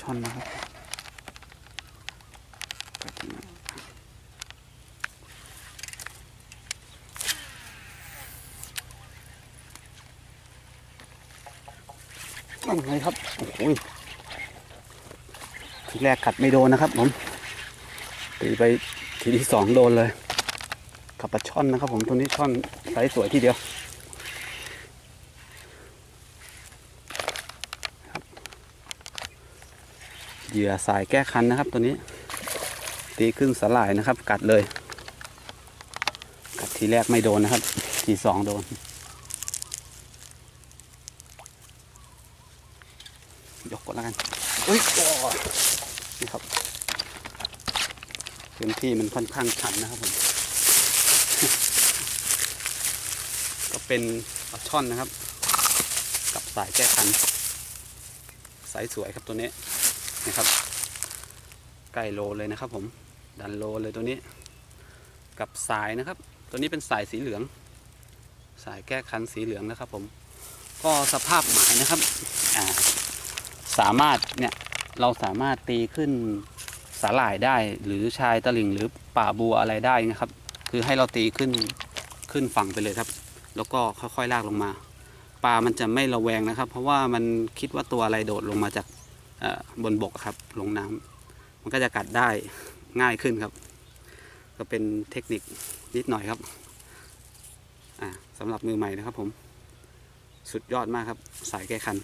ช่อนนะครับไปที่ไหนนั่นไงครับ โอ้โหทีแรกกัดไม่โดนนะครับผมตีไปทีที่สองโดนเลยกับปลาช่อนนะครับผมตัวนี้ช่อนไซส์สวยทีเดียว เหยื่อสายแก้คันนะครับตัวนี้ ตีขึ้นสลายนะครับ กัดเลย กัดทีแรกไม่โดนนะครับ ทีสองโดน ยกก่อนแล้วกันอ้ยโอ้ยนี่ครับพื้นที่มันค่อนข้างชันนะครับผมก็เป็นปลาช่อนนะครับ กับสายแก้คันสายสวยครับตัวนี้ นะครับใกล้โลเลยนะครับ ผมดันโลเลยตัวนี้ กับสายนะครับ ตัวนี้เป็นสายสีเหลือง สายแก้คันสีเหลืองนะครับ ผมก็สภาพหมายนะครับสามารถเนี่ยเราสามารถตีขึ้นสาหร่ายได้หรือชายตะลิ่งหรือป่าบัวอะไรได้นะครับ คือให้เราตีขึ้นขึ้นฝั่งไปเลยครับ แล้วก็ค่อยๆลากลงมาปลามันจะไม่ระแวงนะครับ เพราะว่ามันคิดว่าตัวอะไรโดดลงมาจาก บนบกครับลงน้ำมันก็จะกัดได้ง่ายขึ้นครับ ก็เป็นเทคนิคนิดหน่อยครับสำหรับมือใหม่นะครับผมสุดยอดมากครับสายแก้คัน